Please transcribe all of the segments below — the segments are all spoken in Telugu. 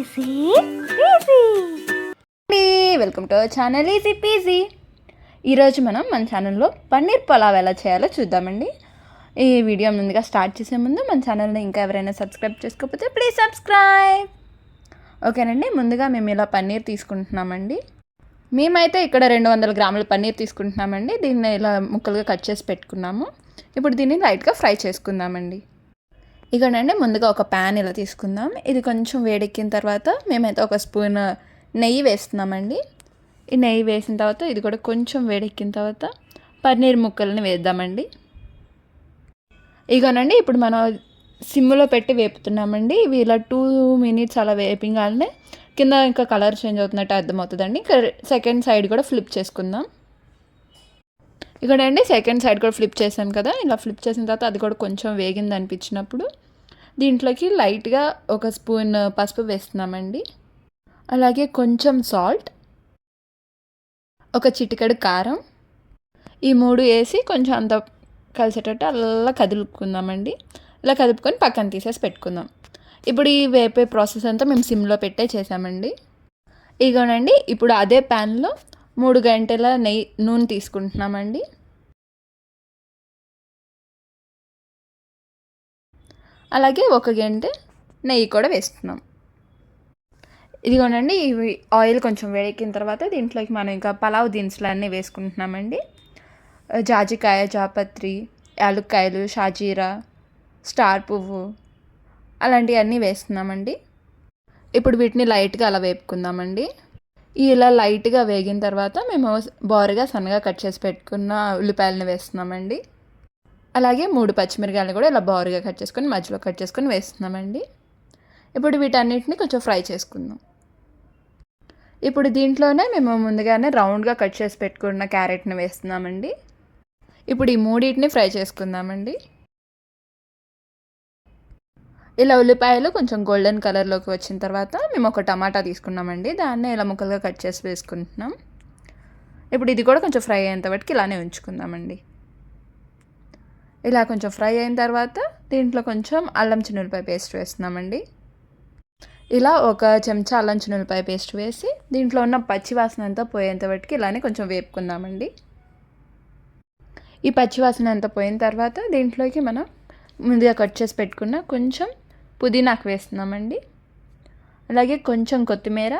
Easy easy welcome to our channel easy peasy ఈరోజు మనం మన ఛానల్లో పన్నీర్ పలావ్ ఎలా చేయాలో చూద్దామండి. ఈ వీడియో ముందుగా స్టార్ట్ చేసే ముందు మన ఛానల్ని ఇంకా ఎవరైనా సబ్స్క్రైబ్ చేసుకోకపోతే ప్లీజ్ సబ్స్క్రైబ్ ఓకేనండి ముందుగా మేము ఇలా పన్నీర్ తీసుకుంటున్నామండి. మేమైతే ఇక్కడ రెండు వందల గ్రాముల పన్నీర్ తీసుకుంటున్నామండి. దీన్ని ఇలా ముక్కలుగా కట్ చేసి పెట్టుకున్నాము. ఇప్పుడు దీన్ని లైట్గా ఫ్రై చేసుకుందామండి. ఇక్కడండి ముందుగా ఒక ప్యాన్ ఇలా తీసుకుందాం. ఇది కొంచెం వేడెక్కిన తర్వాత మేమైతే ఒక స్పూన్ నెయ్యి వేస్తున్నామండి. ఈ నెయ్యి వేసిన తర్వాత ఇది కూడా కొంచెం వేడెక్కిన తర్వాత పన్నీర్ ముక్కల్ని వేద్దామండి. ఇగోనండి ఇప్పుడు మనం సిమ్లో పెట్టి వేపుతున్నామండి. ఇవి ఇలా టూ మినిట్స్ అలా వేపింగానే కింద ఇంకా కలర్ చేంజ్ అవుతున్నట్టు అర్థమవుతుందండి. సెకండ్ సైడ్ కూడా ఫ్లిప్ చేసుకుందాం. ఇక్కడ అండి సెకండ్ సైడ్ కూడా ఫ్లిప్ చేసాం కదా ఇలా ఫ్లిప్ చేసిన తర్వాత అది కూడా కొంచెం వేగింది అనిపించినప్పుడు. దీంట్లోకి లైట్గా ఒక స్పూన్ పసుపు వేస్తున్నామండి. అలాగే కొంచెం సాల్ట్ ఒక చిటికెడు కారం. ఈ మూడు వేసి కొంచెం అంత కలిసేటట్టు అలా కదులుకుందామండి ఇలా కదుపుకొని పక్కన తీసేసి పెట్టుకుందాం. ఇప్పుడు ఈ వేపే ప్రాసెస్ అంతా మేము సిమ్లో పెట్టే చేసామండి ఇగోనండి ఇప్పుడు అదే ప్యాన్లో మూడు గంటల నెయ్యి నూనె తీసుకుంటున్నామండి. అలాగే ఒక గంటే నెయ్యి కూడా వేస్తున్నాం. ఇదిగోనండి ఇవి ఆయిల్ కొంచెం వేడెక్కిన తర్వాత దీంట్లోకి మనం ఇంకా పలావ్ దినుసులన్నీ వేసుకుంటున్నామండి. జాజికాయ జాపత్రి యాలుక్కాయలు షాజీరా స్టార్ పువ్వు అలాంటివన్నీ వేస్తున్నామండి. ఇప్పుడు వీటిని లైట్గా అలా వేపుకుందామండి. ఇలా లైట్గా వేగిన తర్వాత మేము బోరగా సన్నగా కట్ చేసి పెట్టుకున్న ఉల్లిపాయలను వేస్తున్నామండి. అలాగే మూడు పచ్చిమిరకాయలు కూడా ఇలా బోరుగా కట్ చేసుకొని మధ్యలో కట్ చేసుకొని వేస్తున్నామండి. ఇప్పుడు వీటన్నిటిని కొంచెం ఫ్రై చేసుకుందాం. ఇప్పుడు దీంట్లోనే మేము ముందుగానే రౌండ్గా కట్ చేసి పెట్టుకున్న క్యారెట్ని వేస్తున్నామండి. ఇప్పుడు ఈ మూడింటిని ఫ్రై చేసుకుందామండి. ఇలా ఉల్లిపాయలు కొంచెం గోల్డెన్ కలర్లోకి వచ్చిన తర్వాత మేము ఒక టమాటా తీసుకున్నామండి. దాన్ని ఇలా ముక్కలుగా కట్ చేసి వేసుకుంటున్నాం. ఇప్పుడు ఇది కూడా కొంచెం ఫ్రై అయ్యేంత ఇలానే ఉంచుకుందామండి. ఇలా కొంచెం ఫ్రై అయిన తర్వాత దీంట్లో కొంచెం అల్లం చిన్నులపాయ పేస్ట్ వేస్తున్నామండి. ఇలా ఒక చెంచా అల్లం చిన్నులపాయ పేస్ట్ వేసి దీంట్లో ఉన్న పచ్చివాసన అంతా పోయేంత వరకు ఇలానే కొంచెం వేపుకుందామండి. ఈ పచ్చివాసన అంతా పోయిన తర్వాత దీంట్లోకి మనం ముందుగా కట్ చేసి పెట్టుకున్న కొంచెం పుదీనాకు వేస్తున్నామండి. అలాగే కొంచెం కొత్తిమీర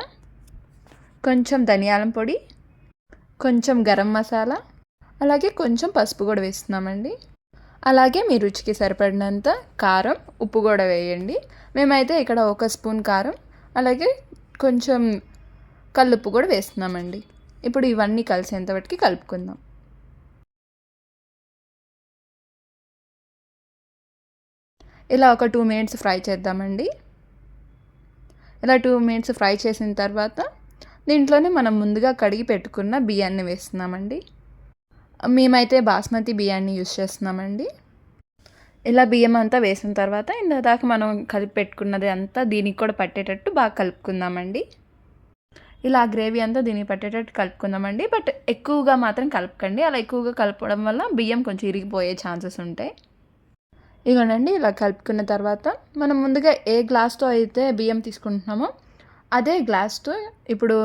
కొంచెం ధనియాల పొడి కొంచెం గరం మసాలా అలాగే కొంచెం పసుపు కూడా వేస్తున్నామండి. అలాగే మీ రుచికి సరిపడినంత కారం ఉప్పు కూడా వేయండి. మేమైతే ఇక్కడ ఒక స్పూన్ కారం అలాగే కొంచెం కల్లుప్పు కూడా వేస్తున్నామండి. ఇప్పుడు ఇవన్నీ కలిసేంతవరకు కలుపుకుందాం. ఇలా ఒక టూ మినిట్స్ ఫ్రై చేద్దామండి. ఇలా టూ మినిట్స్ ఫ్రై చేసిన తర్వాత దీంట్లోనే మనం ముందుగా కడిగి పెట్టుకున్న బియ్యాన్ని వేస్తున్నామండి. మేమైతే బాస్మతి బియ్యాన్ని యూస్ చేస్తున్నామండి. ఇలా బియ్యం అంతా వేసిన తర్వాత ఇందాక మనం కలిపి పెట్టుకున్నది అంతా దీనికి కూడా పట్టేటట్టు బాగా కలుపుకుందామండి. ఇలా గ్రేవీ అంతా దీనికి పట్టేటట్టు కలుపుకుందామండి. బట్ ఎక్కువగా మాత్రం కలపకండి. అలా ఎక్కువగా కలపడం వల్ల బియ్యం కొంచెం ఇరిగిపోయే ఛాన్సెస్ ఉంటాయి. ఇగోనండి ఇలా కలుపుకున్న తర్వాత మనం ముందుగా ఏ గ్లాస్తో అయితే బియ్యం తీసుకుంటున్నామో అదే గ్లాస్తో ఇప్పుడు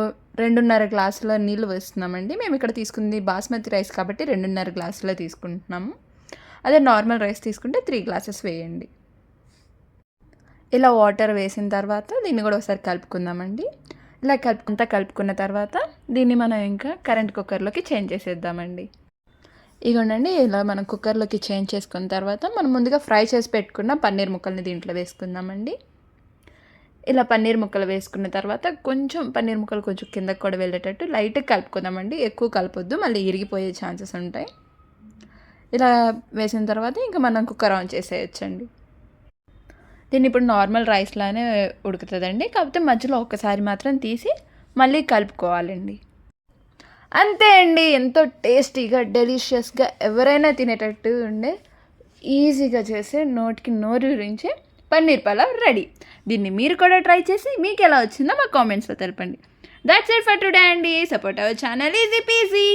రెండున్నర గ్లాసుల నీళ్ళు వేస్తున్నామండి. మేము ఇక్కడ తీసుకుంది బాస్మతి రైస్ కాబట్టి రెండున్నర గ్లాసులో తీసుకుంటున్నాము. అదే నార్మల్ రైస్ తీసుకుంటే త్రీ గ్లాసెస్ వేయండి. ఇలా వాటర్ వేసిన తర్వాత దీన్ని కూడా ఒకసారి కలుపుకుందామండి. ఇలా కలుపు అంతా కలుపుకున్న తర్వాత దీన్ని మనం ఇంకా కరెంట్ కుక్కర్లోకి చేంజ్ చేసేద్దామండి. ఇగోండి ఇలా మనం కుక్కర్లోకి చేంజ్ చేసుకున్న తర్వాత మనం ముందుగా ఫ్రై చేసి పెట్టుకున్న పన్నీర్ ముక్కల్ని దీంట్లో వేసుకుందామండి. ఇలా పన్నీర్ ముక్కలు వేసుకున్న తర్వాత కొంచెం పన్నీర్ ముక్కలు కొంచెం కిందకు కూడా వెళ్ళేటట్టు లైట్గా కలుపుకుందామండి. ఎక్కువ కలపొద్దు మళ్ళీ ఇరిగిపోయే ఛాన్సెస్ ఉంటాయి. ఇలా వేసిన తర్వాత ఇంకా మనం కుక్కర్ ఆన్ చేసేయచ్చండి. దీన్ని ఇప్పుడు నార్మల్ రైస్లానే ఉడుకుతుందండి. కాకపోతే మధ్యలో ఒక్కసారి మాత్రం తీసి మళ్ళీ కలుపుకోవాలండి. అంతే అండి. ఎంతో టేస్టీగా డెలిషియస్గా ఎవరైనా తినేటట్టు ఉండే ఈజీగా చేసే నోటికి నోరు గురించి పన్నీర్ పలావ్ రెడీ. దీన్ని మీరు కూడా ట్రై చేసి మీకు ఎలా వచ్చిందో మా కామెంట్స్లో తెలపండి. దాట్స్ ఇట్ ఫర్ టుడే అండి. Support our channel easy peasy